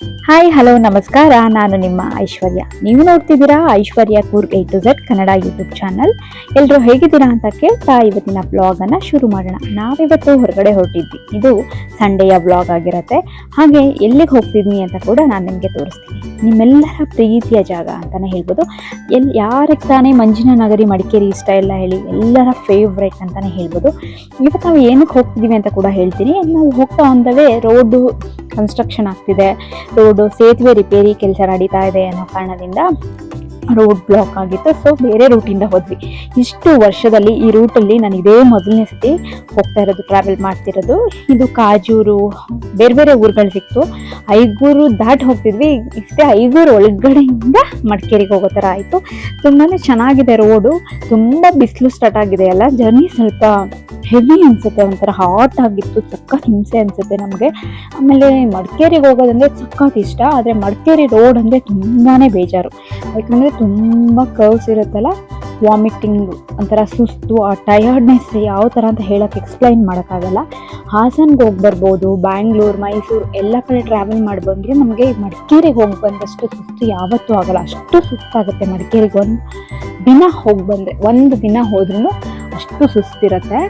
Hi hello ನಮಸ್ಕಾರ. ನಾನು ನಿಮ್ಮ ಐಶ್ವರ್ಯ. ನೀವು ನೋಡ್ತಿದ್ದೀರಾ Aishwarya ಕೂರ್ A to Z Kannada YouTube channel ಎಲ್ಲರೂ ಹೇಗಿದ್ದೀರಾ ಅಂತ ಕೇಳ್ತಾ ಇವತ್ತಿನ ಬ್ಲಾಗ್ ಅನ್ನ ಶುರು ಮಾಡೋಣ. ನಾವಿವತ್ತು ಹೊರಗಡೆ ಹೊರಟಿದ್ವಿ. ಇದು ಸಂಡೆಯ ಬ್ಲಾಗ್ ಆಗಿರುತ್ತೆ. ಹಾಗೆ ಎಲ್ಲಿಗೆ ಹೋಗ್ತಿದ್ನಿ ಅಂತ ಕೂಡ ನಾನು ನಿಮಗೆ ತೋರಿಸ್ತೀನಿ. ನಿಮ್ಮೆಲ್ಲರ ಪ್ರೀತಿಯ ಜಾಗ ಅಂತಾನೆ ಹೇಳ್ಬೋದು. ಎಲ್ಲಿ ಯಾರಿಗೆ ತಾನೇ ಮಂಜಿನ ನಗರಿ, ಮಡಿಕೇರಿ ಇಷ್ಟ ಇಲ್ಲ ಹೇಳಿ ಎಲ್ಲರ ಫೇವ್ರೇಟ್ ಅಂತಾನೆ ಹೇಳ್ಬೋದು. ಇವತ್ತು ನಾವು ಏನಕ್ಕೆ ಹೋಗ್ತಿದ್ದೀವಿ ಅಂತ ಕೂಡ ಹೇಳ್ತೀನಿ. ನಾವು ಹೋಗ್ತಾ ಒಂದವೇ ರೋಡು ಕನ್ಸ್ಟ್ರಕ್ಷನ್ ಆಗ್ತಿದೆ. ರೋಡು ಸೇತುವೆ ರಿಪೇರಿ ಕೆಲಸ ನಡೀತಾ ಇದೆ ಅನ್ನೋ ಕಾರಣದಿಂದ ರೋಡ್ ಬ್ಲಾಕ್ ಆಗಿತ್ತು. ಸೊ ಬೇರೆ ರೂಟಿಂದ ಹೋದ್ವಿ. ಇಷ್ಟು ವರ್ಷದಲ್ಲಿ ಈ ರೂಟಲ್ಲಿ ನಾನು ಇದೇ ಮೊದಲನೇ ಸತಿ ಹೋಗ್ತಾ ಇರೋದು ಟ್ರಾವೆಲ್ ಮಾಡ್ತಿರೋದು. ಇದು ಕಾಜೂರು, ಬೇರೆ ಬೇರೆ ಊರುಗಳು ಸಿಕ್ತು. ಐಗೂರು ದಾಟ್ ಹೋಗ್ತಿದ್ವಿ. ಇಷ್ಟೇ ಐಗೂರು ಒಳಗಡೆಯಿಂದ ಮಡಿಕೇರಿಗೆ ಹೋಗೋ ಥರ ಆಯಿತು. ತುಂಬಾ ಚೆನ್ನಾಗಿದೆ ರೋಡು ತುಂಬ ಬಿಸಿಲು ಸ್ಟಾರ್ಟ್ ಆಗಿದೆ ಅಲ್ಲ. ಜರ್ನಿ ಸ್ವಲ್ಪ ಹೆವಿ ಅನಿಸುತ್ತೆ, ಒಂಥರ ಹಾಟ್ ಆಗಿತ್ತು, ಸಖತ್ ಹಿಂಸೆ ಅನಿಸುತ್ತೆ ನಮಗೆ. ಆಮೇಲೆ ಮಡಿಕೇರಿಗೆ ಹೋಗೋದಂದ್ರೆ ಸಖತ್ ಇಷ್ಟ, ಆದರೆ ಮಡಿಕೇರಿ ರೋಡ್ ಅಂದರೆ ತುಂಬಾ ಬೇಜಾರು. ಯಾಕಂದರೆ ತುಂಬ ಕರ್ವ್ಸ್ ಇರುತ್ತಲ್ಲ ವಾಮಿಟಿಂಗ್ ಒಂಥರ ಸುಸ್ತು, ಆ ಟಯರ್ಡ್ನೆಸ್ ಯಾವ ಥರ ಅಂತ ಹೇಳೋಕ್ಕೆ ಎಕ್ಸ್ಪ್ಲೈನ್ ಮಾಡೋಕ್ಕಾಗಲ್ಲ. ಹಾಸನ್ಗೆ ಹೋಗಿ ಬರ್ಬೋದು ಬ್ಯಾಂಗ್ಳೂರು ಮೈಸೂರು ಎಲ್ಲ ಕಡೆ ಟ್ರಾವೆಲ್ ಮಾಡಿ ಬಂದರೆ ನಮಗೆ ಮಡಿಕೇರಿಗೆ ಹೋಗಿ ಬಂದಷ್ಟು ಸುಸ್ತು ಯಾವತ್ತೂ ಆಗಲ್ಲ. ಅಷ್ಟು ಸುಸ್ತಾಗುತ್ತೆ ಮಡಿಕೇರಿಗೆ ಒಂದು ದಿನ ಹೋಗಿ ಬಂದರೆ, ಒಂದು ದಿನ ಹೋದ್ರೂ ಅಷ್ಟು ಸುಸ್ತಿರುತ್ತೆ.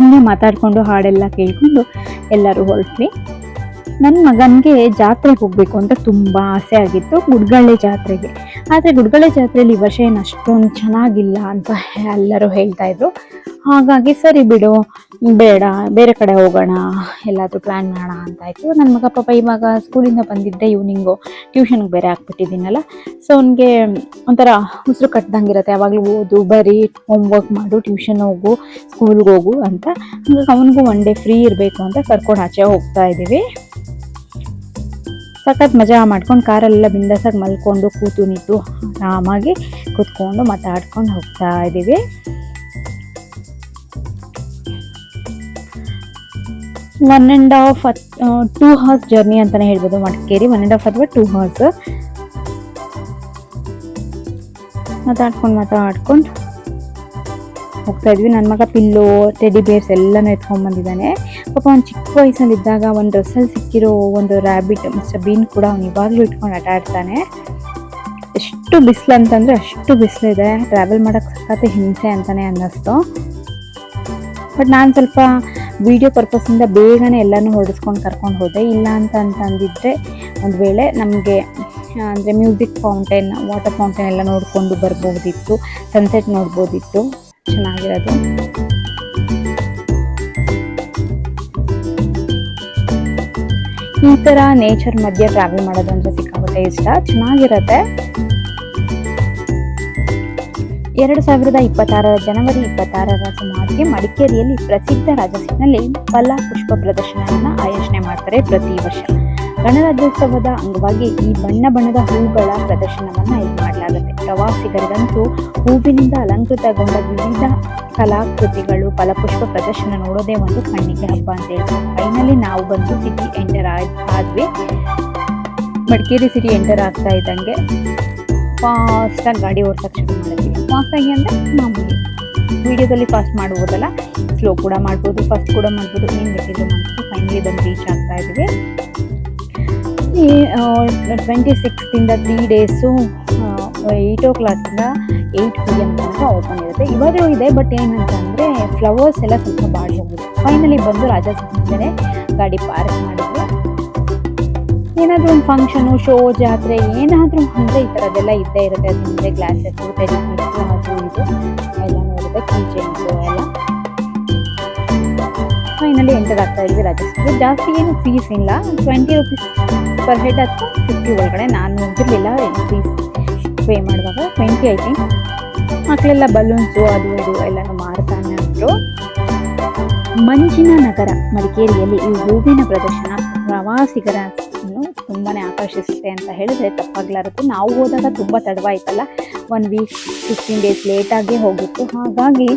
ಹಿಂಗೆ ಮಾತಾಡಿಕೊಂಡು ಹಾಡೆಲ್ಲ ಕೇಳಿಕೊಂಡು ಎಲ್ಲರೂ ಹೊರಟ್ವಿ. ನನ್ನ ಮಗನಿಗೆ ಜಾತ್ರೆಗೆ ಹೋಗಬೇಕು ಅಂತ ತುಂಬ ಆಸೆ ಆಗಿತ್ತು, ಗುಡ್ಗಳ್ಳಿ ಜಾತ್ರೆಗೆ. ಆದರೆ ಗುಡ್ಗಳೆ ಜಾತ್ರೆಯಲ್ಲಿ ವರ್ಷ ಏನು ಅಷ್ಟೊಂದು ಚೆನ್ನಾಗಿಲ್ಲ ಅಂತ ಎಲ್ಲರೂ ಹೇಳ್ತಾ ಇದ್ರು. ಹಾಗಾಗಿ ಸರಿ ಬಿಡು, ಬೇಡ, ಬೇರೆ ಕಡೆ ಹೋಗೋಣ, ಎಲ್ಲಾದರೂ ಪ್ಲ್ಯಾನ್ ಮಾಡೋಣ ಅಂತ ಆಯಿತು. ನನ್ನ ಮಗ ಪಾಪ ಇವಾಗ ಸ್ಕೂಲಿಂದ ಬಂದಿದ್ದೆ ಈವ್ನಿಂಗು ಟ್ಯೂಷನ್ಗೆ ಬೇರೆ ಹಾಕ್ಬಿಟ್ಟಿದ್ದೀನಲ್ಲ. ಸೊ ಅವನಿಗೆ ಒಂಥರ ಉಸಿರು ಕಟ್ದಂಗಿರುತ್ತೆ. ಯಾವಾಗಲೂ ಓದು, ಬರೀ ಹೋಮ್ವರ್ಕ್ ಮಾಡು ಟ್ಯೂಷನ್ ಹೋಗು ಸ್ಕೂಲ್ಗೆ ಹೋಗು ಅಂತ. ಹಾಗಾಗಿ ಅವನಿಗೂ ಒನ್ ಡೇ ಫ್ರೀ ಇರಬೇಕು ಅಂತ ಕರ್ಕೊಂಡು ಆಚೆ ಹೋಗ್ತಾ ಇದ್ದೀವಿ. ಸಖತ್ ಮಜಾ ಮಾಡ್ಕೊಂಡು ಕಾರಲ್ಲೆಲ್ಲ ಬಿಂದಾಸಾಗಿ ಮಲ್ಕೊಂಡು ಕೂತು ನಿಂತು ಆರಾಮಾಗಿ ಕೂತ್ಕೊಂಡು ಮಾತಾಡ್ಕೊಂಡು ಹೋಗ್ತಾ ಇದ್ದೀವಿ. One and half two hours journey ಅಂತಲೇ ಹೇಳ್ಬೋದು ಮಡಿಕೇರಿ. ಒನ್ ಆ್ಯಂಡ್ ಹಾಫ್ ಅಥವಾ ಟೂ ಹವರ್ಸ್ ಮಾತಾಡ್ಕೊಂಡು ಮಾತಾಡ್ಕೊಂಡು ಹೋಗ್ತಾ ಇದ್ವಿ. ನನ್ನ ಮಗ ಪಿಲ್ಲೋ ಟೆಡಿ ಬೇರ್ಸ್ ಎಲ್ಲನೂ ಎತ್ಕೊಂಡ್ ಬಂದಿದ್ದಾನೆ. ಪಾಪ ಅವ್ನು ಚಿಕ್ಕ ವಯಸ್ಸಲ್ಲಿದ್ದಾಗ ಒಂದು ಡ್ರೆಸ್ಸಲ್ಲಿ ಸಿಕ್ಕಿರೋ ಒಂದು ರ್ಯಾಬಿಟ್ ಮಿಸ್ಟರ್ ಬೀನ್ ಕೂಡ ಅವ್ನು ಇವಾಗಲೂ ಇಟ್ಕೊಂಡು ಆಟ ಆಡ್ತಾನೆ. ಎಷ್ಟು ಬಿಸಿಲು ಅಂತಂದರೆ ಅಷ್ಟು ಬಿಸಿಲಿದೆ ಟ್ರಾವೆಲ್ ಮಾಡೋಕ್ಕೆ ಸಖತ್ ಹಿಂಸೆ ಅಂತಲೇ ಅನ್ನಿಸ್ತು. ಬಟ್ ನಾನು ಸ್ವಲ್ಪ ವಿಡಿಯೋ ಪರ್ಪಸಿಂದ ಬೇಗನೆ ಎಲ್ಲನೂ ಹೊರಡಿಸ್ಕೊಂಡು ಕರ್ಕೊಂಡು ಹೋದೆ. ಇಲ್ಲ ಅಂತ ಅಂತಂದಿದ್ದರೆ ಒಂದು ವೇಳೆ ನಮಗೆ ಅಂದರೆ ಮ್ಯೂಸಿಕ್ ಫೌಂಟೇನ್ ವಾಟರ್ ಫೌಂಟೇನ್ ಎಲ್ಲ ನೋಡಿಕೊಂಡು ಬರ್ಬೋದಿತ್ತು. ಸನ್ಸೆಟ್ ನೋಡ್ಬೋದಿತ್ತು. ಚೆನ್ನಾಗಿರೋದು. ಈ ಥರ ನೇಚರ್ ಮಧ್ಯೆ ಟ್ರಾವೆಲ್ ಮಾಡೋದು ಅಂದರೆ ಸಿಕ್ಕಾಗುತ್ತೆ ಇಷ್ಟ. ಚೆನ್ನಾಗಿರುತ್ತೆ. ಎರಡು ಸಾವಿರದ ಇಪ್ಪತ್ತಾರರ ಜನವರಿ ಇಪ್ಪತ್ತಾರರ ಸುಮಾರಿಗೆ ಮಡಿಕೇರಿಯಲ್ಲಿ ಪ್ರಸಿದ್ಧ ರಾಜಸಿನಲ್ಲಿ ಫಲ ಪುಷ್ಪ ಪ್ರದರ್ಶನವನ್ನು ಆಯೋಜನೆ ಮಾಡ್ತಾರೆ ಪ್ರತಿ ವರ್ಷ. ಗಣರಾಜ್ಯೋತ್ಸವದ ಅಂಗವಾಗಿ ಈ ಬಣ್ಣ ಬಣ್ಣದ ಹೂಗಳ ಪ್ರದರ್ಶನವನ್ನು ಇಲ್ಲಿ ಮಾಡಲಾಗುತ್ತೆ. ಪ್ರವಾಸಿಗರಿಗಂತೂ ಹೂವಿನಿಂದ ಅಲಂಕೃತಗೊಂಡ ವಿವಿಧ ಕಲಾಕೃತಿಗಳು, ಫಲಪುಷ್ಪ ಪ್ರದರ್ಶನ ನೋಡೋದೇ ಒಂದು ಕಣ್ಣಿಗೆ ಹಬ್ಬ ಅಂತ ಹೇಳ್ತಾರೆ. ಫೈನಲಿ ನಾವು ಬಂದು ಸಿಟಿ ಎಂಟರ್ ಆದ್ವಿ. ಮಡಿಕೇರಿ ಸಿಟಿ ಎಂಟರ್ ಆಗ್ತಾ ಇದ್ದಂಗೆ ಫಾಸ್ಟಾಗಿ ಗಾಡಿ ಓಡ್ಸಕ್ಕೆ ಶುರು ಮಾಡಿದ್ವಿ. ಫಾಸ್ಟಾಗಿ ಅಂದರೆ ಮಾಮೂಲಿ ವಿಡಿಯೋದಲ್ಲಿ ಫಾಸ್ಟ್ ಮಾಡ್ಬೋದಲ್ಲ ಸ್ಲೋ ಕೂಡ ಮಾಡ್ಬೋದು ಫಸ್ಟ್ ಕೂಡ ಮಾಡ್ಬೋದು, ಏನು ಬೇಕಿದ್ರು ಮಾಡ್ಬೋದು. ಫೈನಲಿ ಬಂದು ರೀಚ್ ಆಗ್ತಾ ಇದ್ವಿ. ಟ್ವೆಂಟಿ ಸಿಕ್ಸ್ತಿಂದ ತ್ರೀ ಡೇಸು ಏಯ್ಟ್ ಓ ಕ್ಲಾಕಿಂದ ಏಯ್ಟ್ ಪಿ ಎಂ ತನಕ ಓಪನ್ ಇರುತ್ತೆ. ಇವಾಗಲೂ ಇದೆ ಬಟ್ ಏನಂತಂದರೆ ಫ್ಲವರ್ಸ್ ಎಲ್ಲ ಸ್ವಲ್ಪ ಬಾಡಿ ಹೋಗುತ್ತೆ ಫೈನಲಿ ಬಂದು ರಾಜಾ ರಾಜಾಸನೇ ಗಾಡಿ ಪಾರ್ಕ್ ಮಾಡಿದ್ವಿ ಏನಾದರೂ ಒಂದು ಫಂಕ್ಷನು ಶೋ ಜಾತ್ರೆ, ಏನಾದರೂ ಅಂದರೆ ಈ ಥರದ್ದೆಲ್ಲ ಇದ್ದೇ ಇರುತ್ತೆ. ಅದು ಮುಂದೆ ಗ್ಲಾಸಸ್ಸು ಟೆಲಿಫಿಕ್ಸು ಅದು ಇದು. ಎಲ್ಲನೂ ಇರುತ್ತೆ ಕೀ ಚೈನ್ಸು ಎಲ್ಲ. ಫೈನಲಿ ಎಂಟರ್ ಆಗ್ತಾ ಇದ್ವಿ ರಾಜಸ್ಥಾನ ಜಾಸ್ತಿ ಏನು ಫೀಸ್ ಇಲ್ಲ. ಟ್ವೆಂಟಿ ರುಪೀಸ್ ಪರ್ ಹೆಡ್ ಅಥವಾ ಫಿಫ್ಟಿ ಒಳಗಡೆ. ನಾನು ಹೋಗಿರಲಿಲ್ಲ ಫೀಸ್ ಪೇ ಮಾಡಿದಾಗ ಟ್ವೆಂಟಿ ಐ ಥಿಂಕ್ ಮಕ್ಕಳೆಲ್ಲ ಬಲೂನ್ಸು ಅದು ಇದು ಎಲ್ಲನೂ ಮಾರ್ತಾನೆ ಇದ್ರು ಮಂಜಿನ ನಗರ ಮಡಿಕೇರಿಯಲ್ಲಿ ಈ ಹೂವಿನ ಪ್ರದರ್ಶನ ಪ್ರವಾಸಿಗರನ್ನು ತುಂಬಾ ಆಕರ್ಷಿಸುತ್ತೆ ಅಂತ ಹೇಳಿದ್ರೆ ತಪ್ಪಾಗ್ಲಾರದು. ನಾವು ಹೋದಾಗ ತುಂಬ ತಡವಾಯ್ತಲ್ಲ. ಒನ್ ವೀಕ್ ಫಿಫ್ಟೀನ್ ಡೇಸ್ ಲೇಟಾಗಿ ಹೋಗಿತ್ತು. ಹಾಗಾಗಿ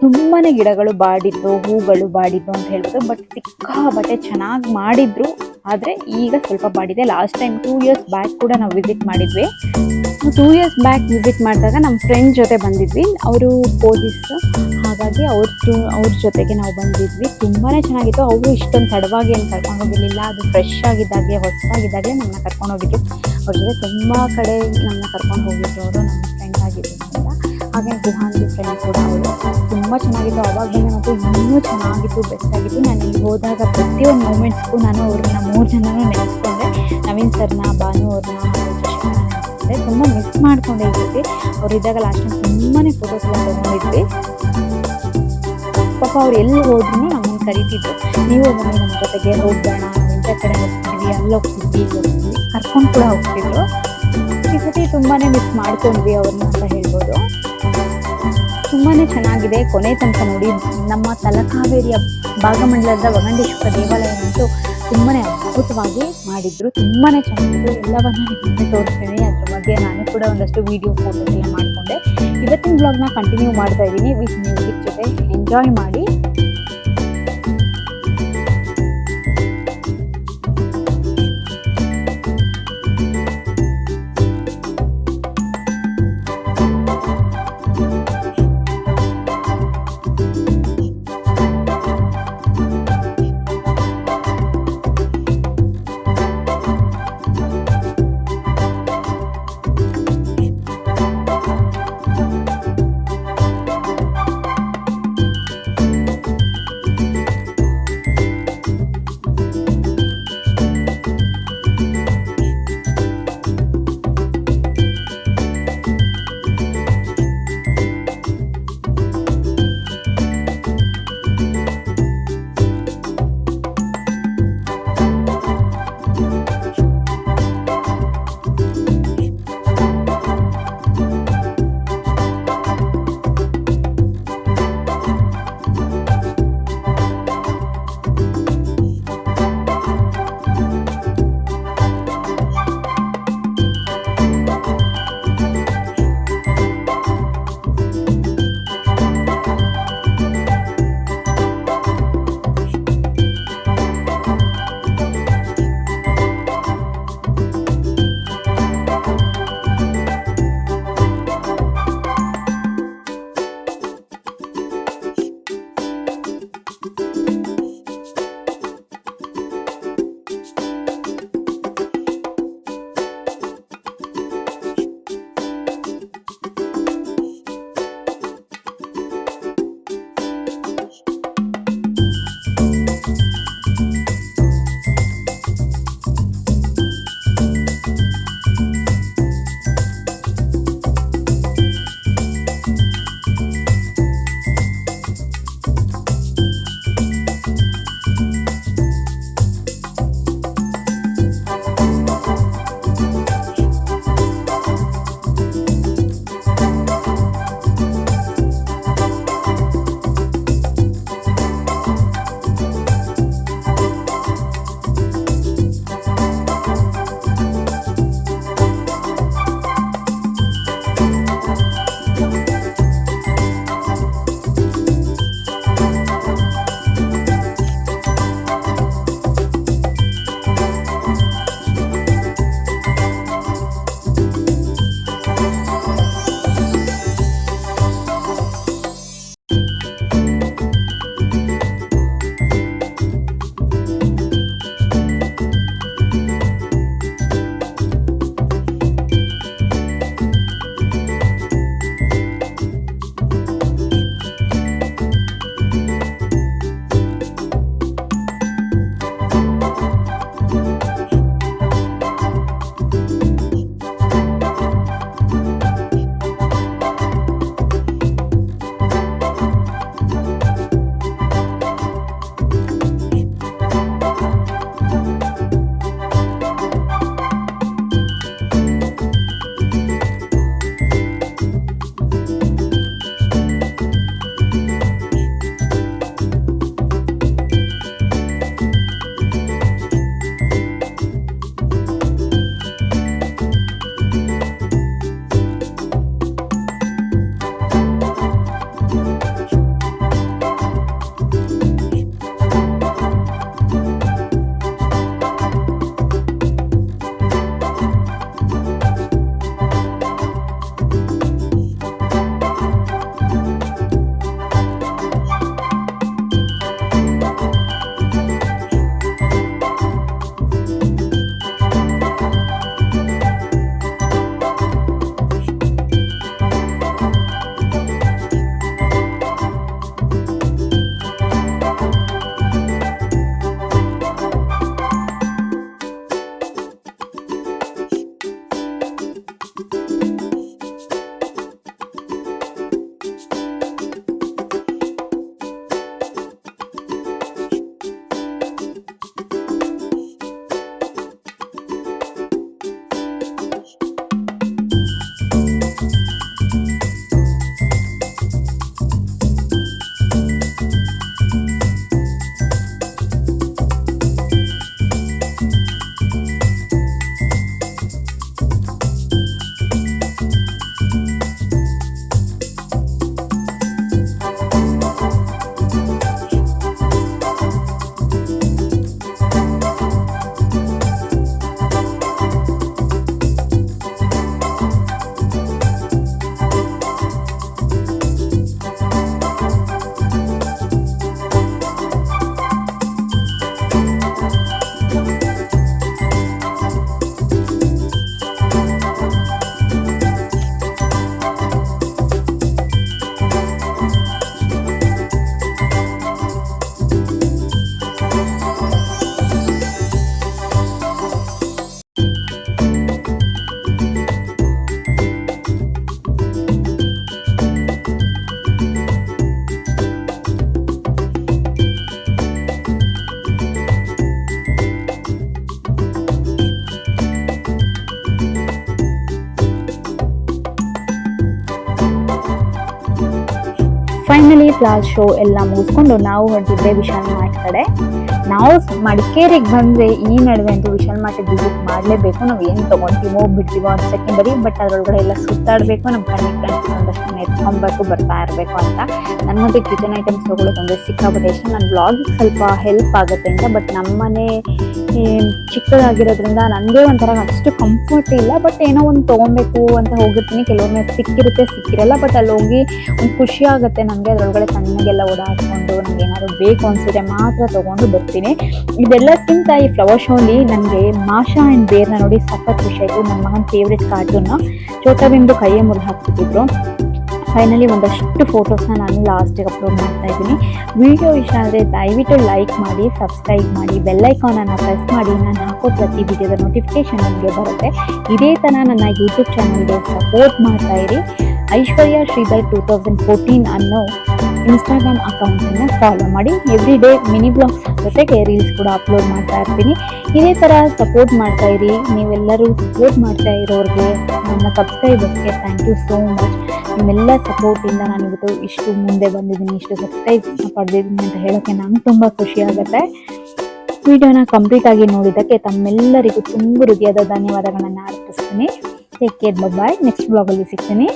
ತುಂಬಾನೇ ಗಿಡಗಳು ಬಾಡಿದ್ದು, ಹೂಗಳು ಬಾಡಿದ್ದು ಅಂತ ಹೇಳ್ಬೋದು. ಬಟ್ ಸಿಕ್ಕಾಬಟ್ಟೆ ಚೆನ್ನಾಗಿ ಮಾಡಿದ್ರು. ಆದರೆ ಈಗ ಸ್ವಲ್ಪ ಬಾಡಿದೆ. Last time two years back ಕೂಡ ನಾವು ವಿಸಿಟ್ ಮಾಡಿದ್ವಿ. ಟೂ ಇಯರ್ಸ್ ಬ್ಯಾಕ್ ವಿಸಿಟ್ ಮಾಡಿದಾಗ ನಮ್ಮ ಫ್ರೆಂಡ್ ಜೊತೆ ಬಂದಿದ್ವಿ. ಅವರು ಪೊಲೀಸ್ ಹಾಗಾಗಿ ಅವ್ರ ಅವ್ರ ಜೊತೆಗೆ ನಾವು ಬಂದಿದ್ವಿ. ತುಂಬಾ ಚೆನ್ನಾಗಿತ್ತು. ಅವರು ಇಷ್ಟೊಂದು ತಡವಾಗಿ ಏನು ಕರ್ಕೊಂಡು ಹೋಗಿರಲಿಲ್ಲ. ಅದು ಫ್ರೆಶ್ ಆಗಿದ್ದಾಗೆ ಹೊಸದಾಗಿದ್ದಾಗೆ ನಮ್ಮನ್ನ ಕರ್ಕೊಂಡು ಹೋಗಿದ್ರು. ಅವ್ರ ಜೊತೆ ತುಂಬ ಕಡೆ ನಮ್ಮನ್ನ ಕರ್ಕೊಂಡು ಹೋಗಿದ್ರು. ಅವರು ನಮ್ಮ ಫ್ರೆಂಡ್ ಆಗಿದ್ದರಿಂದ ಹಾಗೆ ಗುಹಾನ್ ಫ್ರೆಂಡ್ ಕೂಡ ಅವಳು ತುಂಬ ಚೆನ್ನಾಗಿತ್ತು. ಅವಾಗಿಂದ ಮತ್ತು ಇನ್ನೂ ಚೆನ್ನಾಗಿತ್ತು ಬೆಸ್ಟ್ ಆಗಿತ್ತು. ನಾನು ಇಲ್ಲಿ ಹೋದಾಗ ಪ್ರತಿಯೊಂದು ಮೂಮೆಂಟ್ಸ್ಗೂ ನಾನು ಅವ್ರನ್ನ ಮೂರು ಜನನೂ ನೆನೆಸ್ಕೊಂಡೆ. ನವೀನ್ ಸರ್ನ ಬಾನು ಅವ್ರನ್ನ ನೆನೆಸ್ಕೊಂಡೆ. ತುಂಬ ಮಿಸ್ ಮಾಡ್ಕೊಂಡೆ ಇದ್ದೀವಿ ಅವರಿದ್ದಾಗ ಲಾಸ್ಟ್ ಟೈಮ್ ತುಂಬಾ ಫೋಟೋಸ್ ಎಲ್ಲ ತಗೊಂಡಿದ್ವಿ. ಪಾಪ ಅವ್ರು ಎಲ್ಲಿ ಹೋದ್ರು ನಮ್ಮನ್ನು ಕರಿತಿದ್ರು. ನೀವು ಬನ್ನಿ ನಮ್ಮ ಜೊತೆಗೆ ಹೋಗೋಣ ಇಂಥ ಕಡೆ ಹೋಗ್ತೀವಿ ಅಲ್ಲಿ ಹೋಗ್ತಿದ್ವಿ ಹೋಗ್ತೀವಿ ಕರ್ಕೊಂಡು ಕೂಡ ಹೋಗ್ತಿದ್ರು. ಈ ಸತಿ ತುಂಬಾ ಮಿಸ್ ಮಾಡ್ಕೊಂಡ್ವಿ ಅವ್ರನ್ನ ಅಂತ ಹೇಳ್ಬೋದು. ತುಂಬಾ ಚೆನ್ನಾಗಿದೆ. ಕೊನೆ ತನಕ ನೋಡಿ, ನಮ್ಮ ತಲಕಾವೇರಿಯ ಭಾಗಮಂಡಲದ ವಗಂಡೇಶ್ವರ ದೇವಾಲಯ ಅಂತೂ ತುಂಬಾ ಅದ್ಭುತವಾಗಿ ಮಾಡಿದ್ರು. ತುಂಬಾ ಚೆನ್ನಾಗಿತ್ತು ಎಲ್ಲವನ್ನು ನಿಮಗೆ ತೋರಿಸ್ತೀನಿ. ಅದ್ರ ಬಗ್ಗೆ ನಾನು ಕೂಡ ಒಂದಷ್ಟು ವಿಡಿಯೋ ಫೋಟೋಸ್ ಎಲ್ಲ ಮಾಡಿಕೊಂಡೆ. ಇವತ್ತಿನ ಬ್ಲಾಗ್ನ ಕಂಟಿನ್ಯೂ ಮಾಡ್ತಾ ಇದ್ದೀನಿ. ವಿತ್ ಮ್ಯೂಸಿಕ್ ಜೊತೆ ಎಂಜಾಯ್ ಮಾಡಿ. ಫೈನಲಿ ಕ್ಲಾಸ್ ಶೋ ಎಲ್ಲ ಮುಗಿಸ್ಕೊಂಡು ನಾವು ಹೊರಟಿದ್ದೆ ವಿಶಾಲ್ ಮಾರ್ಟ್ ಕಡೆ. ನಾವು ಮಡಿಕೇರಿಗೆ ಬಂದರೆ ಈ ನಡುವೆ ಅಂತೂ ವಿಶಾಲ್ ಮಾರ್ಟ್ ವಿಸಿಟ್ ಮಾಡಲೇಬೇಕು. ನಾವು ಏನು ತೊಗೊತೀವೋ ಬಿಡ್ತೀವೋ ಅಂತ ಸೆಕೆಂಡರಿ ಬಟ್ ಅದರೊಳಗಡೆ ಎಲ್ಲ ಸುತ್ತಾಡಬೇಕು ನಮ್ಮ ಕಣ್ಣಿಗೆ ಕಾಣಿಸ್ಕೊಂಡಷ್ಟು ಎತ್ಕೊಬೇಕು ಬರ್ತಾ ಇರಬೇಕು ಅಂತ. ನನಗಂತೂ ಕಿಚನ್ ಐಟಮ್ಸ್ ತೊಗೊಳೋದು ಒಂದು ಸಿಕ್ಕಾಪಟ್ಟೆ ಇಷ್ಟ. ನನ್ನ ಬ್ಲಾಗಿಗೆ ಸ್ವಲ್ಪ ಹೆಲ್ಪ್ ಆಗುತ್ತೆ ಅಂತ ಬಟ್ ನಮ್ಮನೆ ಚಿಕ್ಕದಾಗಿರೋದ್ರಿಂದ ನನಗೆ ಒಂಥರ ಅಷ್ಟು ಕಂಫರ್ಟ್ ಇಲ್ಲ. ಬಟ್ ಏನೋ ಒಂದು ತೊಗೊಬೇಕು ಅಂತ ಹೋಗಿರ್ತೀನಿ. ಕೆಲವೊಮ್ಮೆ ಸಿಕ್ಕಿರುತ್ತೆ, ಸಿಕ್ಕಿರಲ್ಲ ಬಟ್ ಅಲ್ಲಿ ಹೋಗಿ ಒಂದು ಖುಷಿ ಆಗುತ್ತೆ. ನನಗೆ ಅದರೊಳಗಡೆ ತಣ್ಣಗೆಲ್ಲ ಓಡಾಡ್ಕೊಂಡು ನನಗೆ ಏನಾದರೂ ಬೇಕು ಅನಿಸಿದ್ರೆ ಮಾತ್ರ ತೊಗೊಂಡು ಬರ್ತೀನಿ. ಇದೆಲ್ಲಕ್ಕಿಂತ ಈ ಫ್ಲವರ್ ಶೋಲಿ ನನಗೆ ಮಾಷಾ ಆ್ಯಂಡ್ ಬೇರ್ನ ನೋಡಿ ಸಖತ್ ಖುಷಿ ಆಯಿತು. ನನ್ನ ಮಗನ ಫೇವ್ರೆಟ್ ಕಾರ್ಟೂನ್ನ ಚೋಟ ಬಿಂದು ಕೈಯೇ ಮುರಿದು ಹಾಕ್ತಿದ್ರು ಫೈನಲಿ ಒಂದಷ್ಟು ಫೋಟೋಸ್ನ ನಾನು ಲಾಸ್ಟಿಗೆ ಅಪ್ಲೋಡ್ ಮಾಡ್ತಾ ಇದ್ದೀನಿ. ವಿಡಿಯೋ ಇಷ್ಟ ಆದರೆ ದಯವಿಟ್ಟು ಲೈಕ್ ಮಾಡಿ ಸಬ್ಸ್ಕ್ರೈಬ್ ಮಾಡಿ ಬೆಲ್ಲೈಕಾನನ್ನು ಪ್ರೆಸ್ ಮಾಡಿ. ನಾನು ಹಾಕೋ ಪ್ರತಿ ವಿಡಿಯೋದ ನೋಟಿಫಿಕೇಶನ್ ನಿಮಗೆ ಬರುತ್ತೆ. ಇದೇ ಥರ ನನ್ನ ಯೂಟ್ಯೂಬ್ ಚಾನಲ್ಗೆ ಸಪೋರ್ಟ್ ಮಾಡ್ತಾ ಇರಿ. Aishwarya Sridhar two thousand fourteen ಅನ್ನೋ ಇನ್ಸ್ಟಾಗ್ರಾಮ್ ಅಕೌಂಟನ್ನು ಫಾಲೋ ಮಾಡಿ. ಎವ್ರಿ ಡೇ ಮಿನಿ ಬ್ಲಾಗ್ಸ್ ಜೊತೆಗೆ ರೀಲ್ಸ್ ಕೂಡ ಅಪ್ಲೋಡ್ ಮಾಡ್ತಾ ಇರ್ತೀನಿ. ಇದೇ ಥರ ಸಪೋರ್ಟ್ ಮಾಡ್ತಾ ಇರಿ. ನೀವೆಲ್ಲರೂ ಸಪೋರ್ಟ್ ಮಾಡ್ತಾ ಇರೋರಿಗೆ, ನನ್ನ ಸಬ್ಸ್ಕ್ರೈಬರ್ಸ್ಗೆ ಥ್ಯಾಂಕ್ ಯು ಸೋ ಮಚ್ ನಿಮ್ಮೆಲ್ಲ ಸಪೋರ್ಟಿಂದ ನಾನು ಇವತ್ತು ಇಷ್ಟು ಮುಂದೆ ಬಂದಿದ್ದೀನಿ, ಇಷ್ಟು ಸಬ್ಸ್ಕ್ರೈಬ್ಸ್ನ ಪಡೆದಿದ್ದೀನಿ ಅಂತ ಹೇಳೋಕ್ಕೆ ನಂಗೆ ತುಂಬ ಖುಷಿ ಆಗುತ್ತೆ. ವಿಡಿಯೋನ ಕಂಪ್ಲೀಟ್ ಆಗಿ ನೋಡಿದ್ದಕ್ಕೆ ತಮ್ಮೆಲ್ಲರಿಗೂ ತುಂಬ ಹೃದಯದ ಧನ್ಯವಾದಗಳನ್ನು ಅರ್ಪಿಸ್ತೀನಿ. ಟೇಕ್ ಕೇರ್ ಬಾಯ್ ನೆಕ್ಸ್ಟ್ ಬ್ಲಾಗಲ್ಲಿ ಸಿಗ್ತೀನಿ.